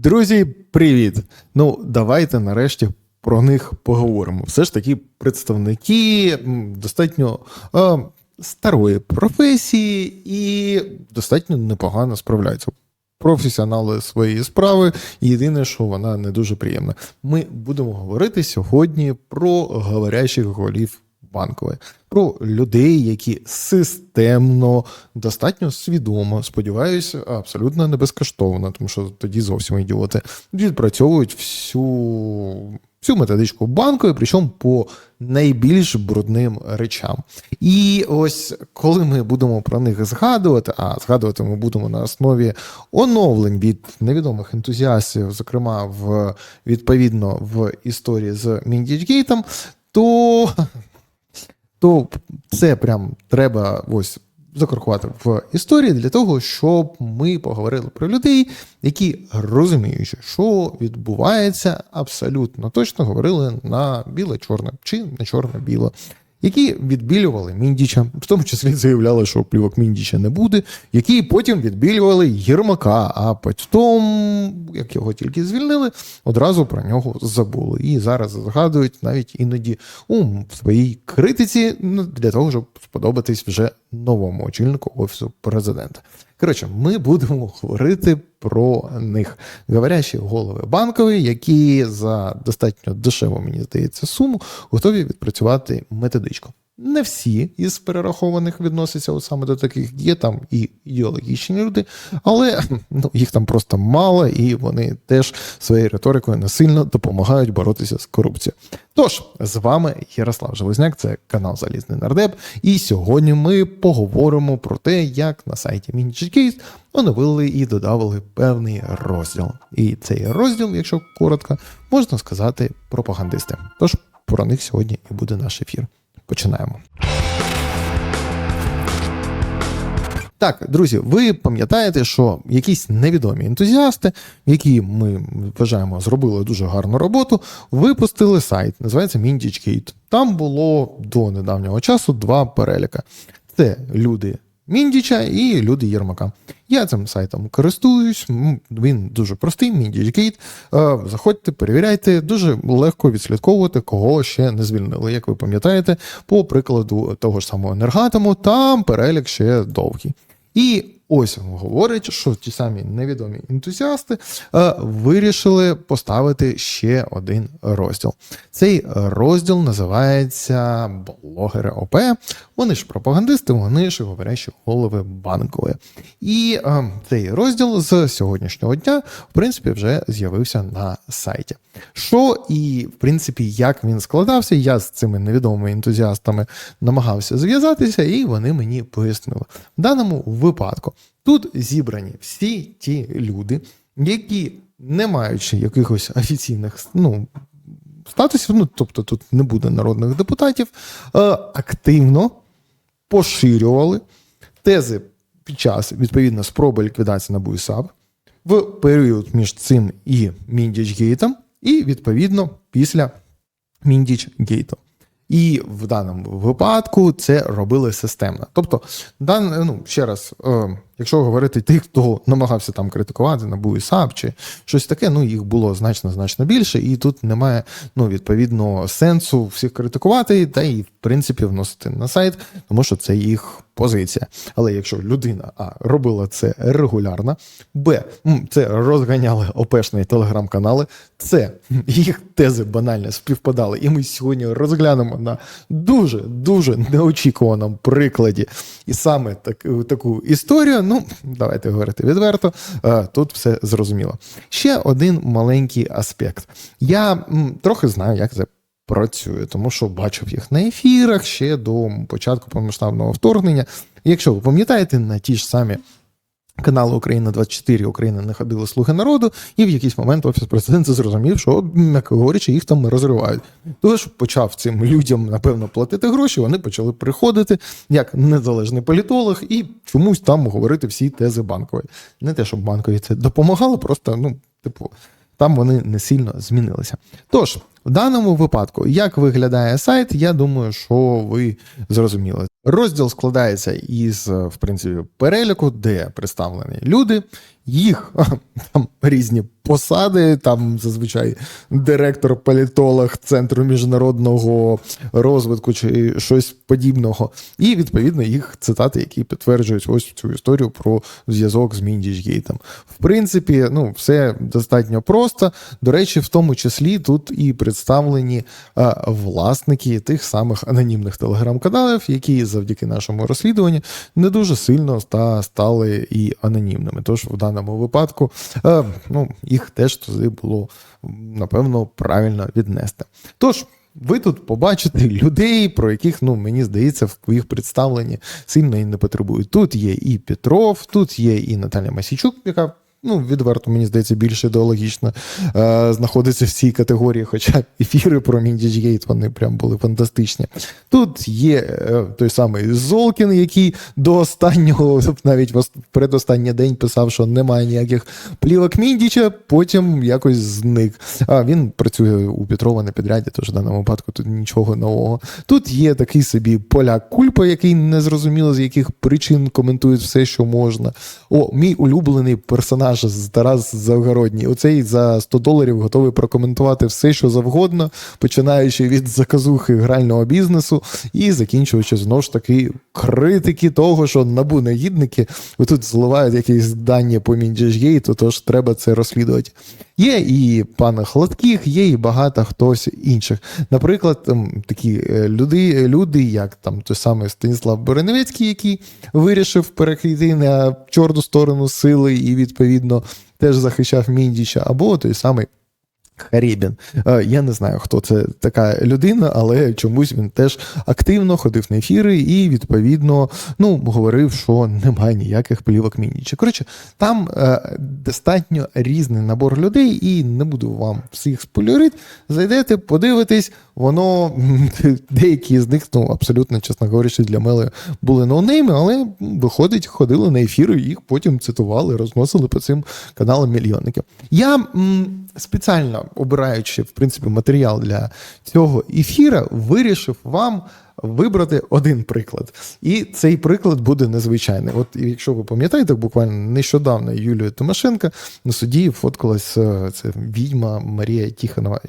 Друзі, привіт! Ну, давайте нарешті про них поговоримо. Все ж таки, представники достатньо е, старої професії і достатньо непогано справляються. Професіонали своєї справи, єдине, що вона не дуже приємна. Ми будемо говорити сьогодні про говорящих голів банкової, про людей, які системно, достатньо свідомо, сподіваюся, абсолютно не безкоштовно, тому що тоді зовсім ідіоти, відпрацьовують всю, всю методичку банкової, причому по найбільш брудним речам. І ось коли ми будемо про них згадувати, а згадувати ми будемо на основі оновлень від невідомих ентузіастів, зокрема в відповідно в історії з Міндічгейтом, то то це прям треба ось закоркувати в історії для того, щоб ми поговорили про людей, які розуміючи, що відбувається, абсолютно точно говорили на біле-чорне чи на чорне-біле. Які відбілювали Міндіча, в тому числі заявляли, що плівок Міндіча не буде, які потім відбілювали Єрмака, а потім, як його тільки звільнили, одразу про нього забули. І зараз згадують навіть іноді у своїй критиці ну, для того, щоб сподобатись вже новому очільнику офісу президента. Коротше, ми будемо говорити про них. Говорящі голови банкові, які за достатньо дешево, мені здається, суму готові відпрацювати методичку. Не всі із перерахованих відносяться от саме до таких, є там і ідеологічні люди, але ну, їх там просто мало, і вони теж своєю риторикою насильно допомагають боротися з корупцією. Тож, з вами Ярослав Железняк, це канал Залізний Нардеп. І сьогодні ми поговоримо про те, як на сайті MiniCheckCase оновили і додавали певний розділ. І цей розділ, якщо коротко, можна сказати пропагандисти. Тож про них сьогодні і буде наш ефір. Починаємо. Так, друзі, ви пам'ятаєте, що якісь невідомі ентузіасти, які ми вважаємо зробили дуже гарну роботу, випустили сайт, називається Minditch Там було до недавнього часу два переліка: це люди Міндіча і люди Єрмака. Я цим сайтом користуюсь, він дуже простий, Міндічгейт. Заходьте, перевіряйте, дуже легко відслідковувати, кого ще не звільнили. Як ви пам'ятаєте, по прикладу того ж самого енергатому, там перелік ще довгий. І ось говорить, що ті самі невідомі ентузіасти е, вирішили поставити ще один розділ. Цей розділ називається Блогери ОП. Вони ж пропагандисти, вони ж говорящі голови банкової. І е, цей розділ з сьогоднішнього дня, в принципі, вже з'явився на сайті. Що і, в принципі, як він складався, я з цими невідомими ентузіастами намагався зв'язатися, і вони мені пояснили. В даному випадку тут зібрані всі ті люди, які, не маючи якихось офіційних ну, статусів, ну тобто тут не буде народних депутатів, е, активно поширювали тези під час відповідно спроби ліквідації НАБУ і в період між цим і Міндічгейтом, і відповідно після Міндічгейту. І в даному випадку це робили системно. Тобто, дан, ну, ще раз, е, якщо говорити тих, хто намагався там критикувати НАБУ і САП чи щось таке, ну їх було значно значно більше, і тут немає ну, відповідно сенсу всіх критикувати, та і в принципі вносити на сайт, тому що це їх позиція. Але якщо людина А робила це регулярно, Б це розганяли ОПшні телеграм-канали, С їх тези банально співпадали, і ми сьогодні розглянемо на дуже дуже неочікуваному прикладі, і саме так, таку історію. Ну, давайте говорити відверто. Тут все зрозуміло. Ще один маленький аспект. Я трохи знаю, як це працює, тому що бачив їх на ефірах ще до початку повномасштабного вторгнення. Якщо ви пам'ятаєте, на ті ж самі. Канали Україна 24 Україна не ходили Слуги народу, і в якийсь момент офіс президента зрозумів, що, м'яко говорячи, їх там розривають. Тож почав цим людям, напевно, платити гроші. Вони почали приходити як незалежний політолог і чомусь там говорити всі тези банкової. Не те, щоб банкові це допомагало, просто ну, типу, там вони не сильно змінилися. Тож, в даному випадку, як виглядає сайт, я думаю, що ви зрозуміли. Розділ складається із, в принципі, переліку, де представлені люди, їх там різні посади, там зазвичай директор політолог Центру міжнародного розвитку чи щось подібного. І відповідно їх цитати, які підтверджують ось цю історію про зв'язок з Міндічгейтом. В принципі, ну все достатньо просто. До речі, в тому числі тут і представлені е, власники тих самих анонімних телеграм-каналів, які завдяки нашому розслідуванню не дуже сильно та стали і анонімними. Тож в даному випадку е, ну, їх теж туди було напевно правильно віднести. Тож. Ви тут побачите людей, про яких, ну мені здається, в їх представленні сильно і не потребують. Тут є і Петров, тут є і Наталя Масічук, яка ну відверто мені здається більш ідеологічно е, знаходиться в цій категорії. Хоча ефіри про Міндіджгейт вони прям були фантастичні. Тут є е, той самий Золкін, який до останнього, навіть в ос- в предостанній день писав, що немає ніяких плівок Міндіча, потім якось зник. А він працює у Петрова на підряді, тож в даному випадку тут нічого нового. Тут є такий собі поляк Кульпа, який не зрозуміло з яких причин коментує все, що можна. О, мій улюблений персонаж з Тарас Завгородній. Оцей за 100 доларів готовий прокоментувати все, що завгодно, починаючи від заказухи грального бізнесу і закінчуючи знову ж таки критики того, що набу негідники тут зливають якісь дані по Мінджешгейту, тож треба це розслідувати. Є і пан Хладких, є і багато хтось інших. Наприклад, там, такі е, люди, люди, як там той самий Станіслав Береневецький, який вирішив перейти на чорну сторону сили і відповідно теж захищав Міндіча, або той самий. Харібін. Е, Я не знаю, хто це така людина, але чомусь він теж активно ходив на ефіри і, відповідно, ну, говорив, що немає ніяких плівок Мініча. Коротше, там е, достатньо різний набор людей, і не буду вам всіх спойлерити. Зайдете, подивитесь, воно деякі з них, ну, абсолютно, чесно говорячи, для мене були ноунейми, але виходить, ходили на ефіри, їх потім цитували, розносили по цим каналам мільйонників. Я м, спеціально обираючи в принципі матеріал для цього ефіра, вирішив вам вибрати один приклад. І цей приклад буде незвичайний. От якщо ви пам'ятаєте, буквально нещодавно Юлія Тимошенко на суді фоткалась це відьма Марія Тіханова.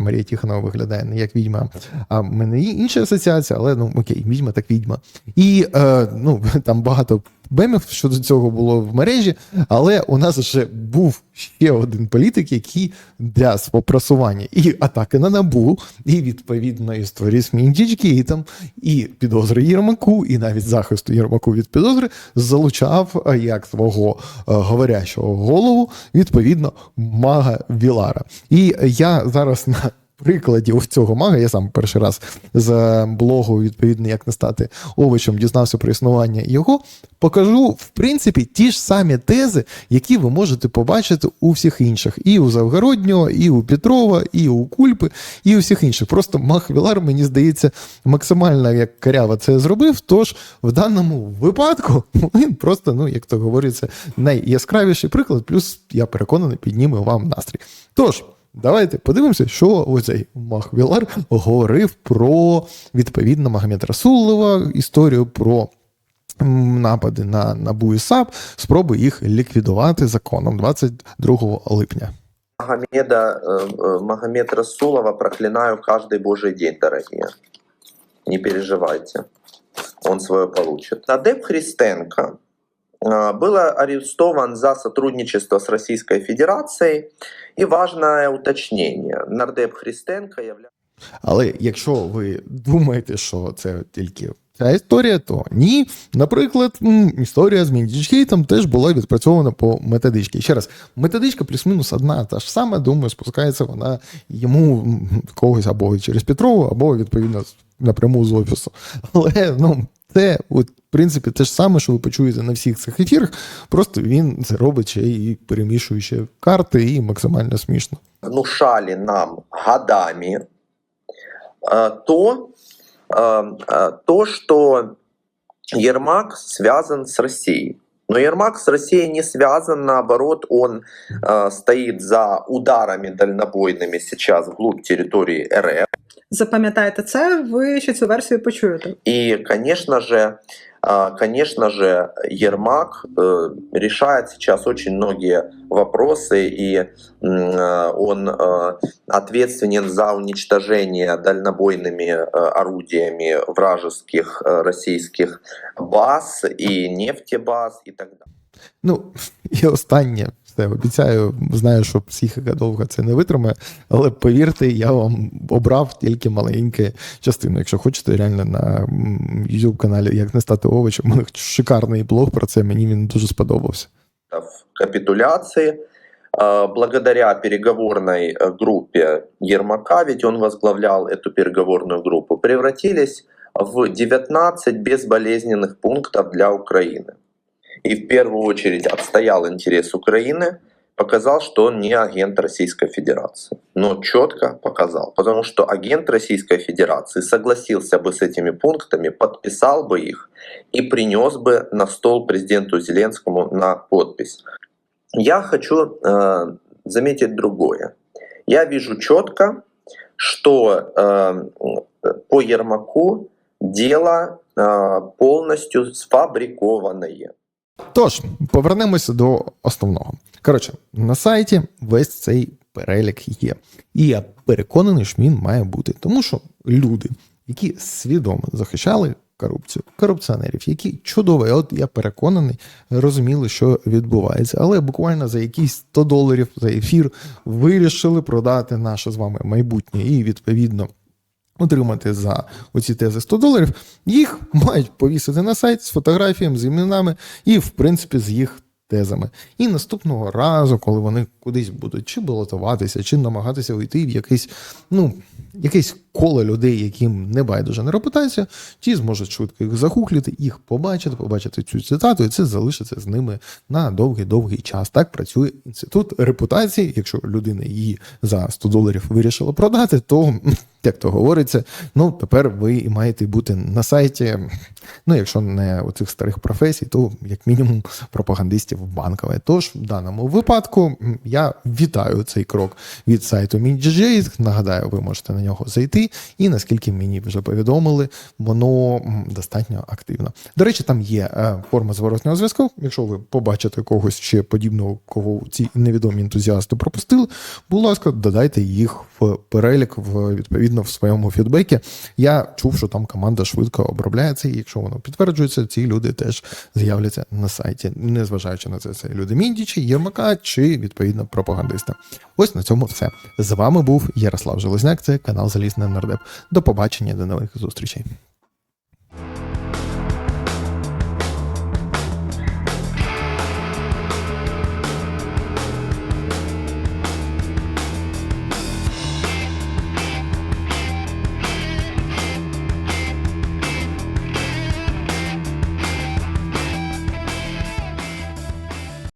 Марія Тихонова виглядає не як відьма, а в мене інша асоціація, але ну окей, відьма так відьма. І е, ну, там багато бемів щодо цього було в мережі, але у нас вже був ще один політик, який для просування і атаки на набу, і відповідно історії з Міндічгейтом, і підозри Єрмаку, і навіть захисту Єрмаку від підозри залучав е, як свого е, говорящого голову, відповідно, мага Вілара. І я зараз на прикладі ось цього мага, я сам перший раз з блогу, відповідно, як не стати овочем, дізнався про існування його. Покажу, в принципі, ті ж самі тези, які ви можете побачити у всіх інших: і у Завгороднього, і у Петрова, і у Кульпи, і у всіх інших. Просто Мах Вілар, мені здається, максимально як карява це зробив. Тож в даному випадку він просто, ну як то говориться, найяскравіший приклад, плюс я переконаний, підніме вам настрій. Тож. Давайте подивимося, що оцей Махвілар говорив про відповідно Магомед Расулова, історію про м, напади на НАБУ і САП, спроби їх ліквідувати законом 22 липня. Магомеда, э, э, Магомед Расулова проклинаю каждый божий день, дорогие. Не переживайте, он свое получит. Надеп Христенко э, был арестован за сотрудничество с Российской Федерацией. И важное уточнение. Нардеп Христенко является... Але якщо ви думаєте, що це тільки ця історія, то ні. Наприклад, історія з Міндічгейтом теж була відпрацьована по методичці. Ще раз, методичка плюс-мінус одна та ж сама, думаю, спускається вона йому когось або через Петрову, або відповідно напряму з офісу. Але ну. Це, от, в принципі, те ж саме, що ви почуєте на всіх цих ефірах, просто він це робить ще і перемішуючи карти, і максимально смішно. внушали нам годами, э, то, э, э, то, что Ермак связан с Россией. Но Ермак с Россией не связан, наоборот, он э, стоит за ударами дальнобойными сейчас вглубь территории РФ. Запам'ятайте це, ви ще цю версію почуєте. И, конечно же, А, Конечно же, Ермак э, решает сейчас очень многие вопросы, и м, э, он э, ответственен за уничтожение дальнобойными э, орудиями вражеских э, российских баз и нефтебаз и так далее. Ну, і останнє, все обіцяю, знаю, що психіка довго це не витримає, але повірте, я вам обрав тільки маленьку частину. Якщо хочете, реально на м, youtube каналі Як не стати овочем, у них шикарний блог про це, мені він дуже сподобався. капитуляции. А, Благодаря переговорной э, группе Ермака, ведь он возглавлял эту переговорную группу, превратились в 19 безболезненных пунктов для Украины. И в первую очередь отстоял интерес Украины, показал, что он не агент Российской Федерации. Но четко показал, потому что агент Российской Федерации согласился бы с этими пунктами, подписал бы их и принес бы на стол президенту Зеленскому на подпись. Я хочу э, заметить другое. Я вижу четко, что э, по Ермаку дело э, полностью сфабрикованное. Тож, повернемося до основного. Коротше, на сайті весь цей перелік є. І я переконаний, що він має бути. Тому що люди, які свідомо захищали корупцію, корупціонерів, які чудово, от я переконаний, розуміли, що відбувається. Але буквально за якісь 100 доларів за ефір вирішили продати наше з вами майбутнє і відповідно. Отримати за оці тези 100 доларів, їх мають повісити на сайт з фотографіями, з іменами і, в принципі, з їх тезами. І наступного разу, коли вони кудись будуть чи балотуватися, чи намагатися вийти в якийсь, ну, якесь коло людей, яким не байдуже на репутацію, ті зможуть швидко їх загуглити, їх побачити, побачити цю цитату, і це залишиться з ними на довгий-довгий час. Так працює інститут репутації. Якщо людина її за 100 доларів вирішила продати, то як то говориться, ну тепер ви маєте бути на сайті. Ну, якщо не у цих старих професій, то як мінімум пропагандистів банкової. Тож в даному випадку я вітаю цей крок від сайту MinDJ. Нагадаю, ви можете на нього зайти, і наскільки мені вже повідомили, воно достатньо активно. До речі, там є е, форма зворотнього зв'язку. Якщо ви побачите когось ще подібного, кого ці невідомі ентузіасти пропустили, будь ласка, додайте їх в перелік в відповідно в своєму фідбекі. Я чув, що там команда швидко обробляється, і якщо воно підтверджується, ці люди теж з'являться на сайті, незважаючи на це, це люди Міндічі, Єрмака чи відповідно пропагандисти. Ось на цьому все. З вами був Ярослав Железняк. Це канал Залізний Нардеп. До побачення, до нових зустрічей.